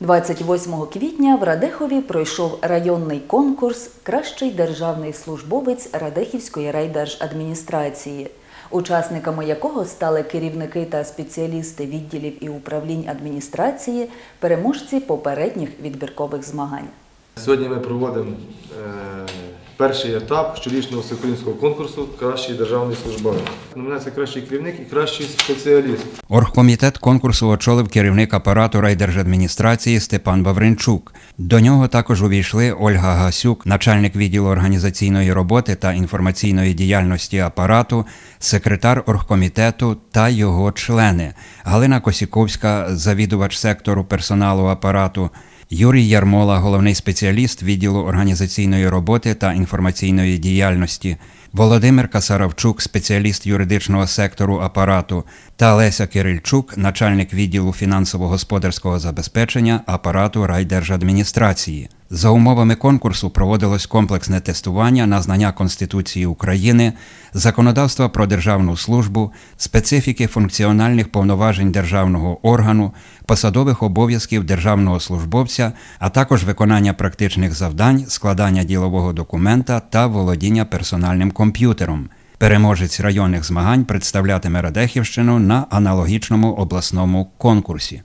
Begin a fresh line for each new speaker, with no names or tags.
28 квітня в Радехові пройшов районний конкурс Кращий державний службовець Радехівської райдержадміністрації, учасниками якого стали керівники та спеціалісти відділів і управлінь адміністрації, переможці попередніх відбіркових змагань.
Сьогодні ми проводимо е, перший етап щорічного всеукраїнського конкурсу Кращий державний службовець. Номінація кращий керівник і кращий спеціаліст.
Оргкомітет конкурсу очолив керівник апарату райдержадміністрації Степан Бавринчук. До нього також увійшли Ольга Гасюк, начальник відділу організаційної роботи та інформаційної діяльності апарату, секретар оргкомітету та його члени, Галина Косіковська, завідувач сектору персоналу апарату. Юрій Ярмола, головний спеціаліст відділу організаційної роботи та інформаційної діяльності, Володимир Касаравчук, спеціаліст юридичного сектору апарату, та Леся Кирильчук, начальник відділу фінансово-господарського забезпечення апарату райдержадміністрації. За умовами конкурсу проводилось комплексне тестування на знання Конституції України, законодавства про державну службу, специфіки функціональних повноважень державного органу, посадових обов'язків державного службовця, а також виконання практичних завдань, складання ділового документа та володіння персональним комп'ютером. Переможець районних змагань представлятиме Радехівщину на аналогічному обласному конкурсі.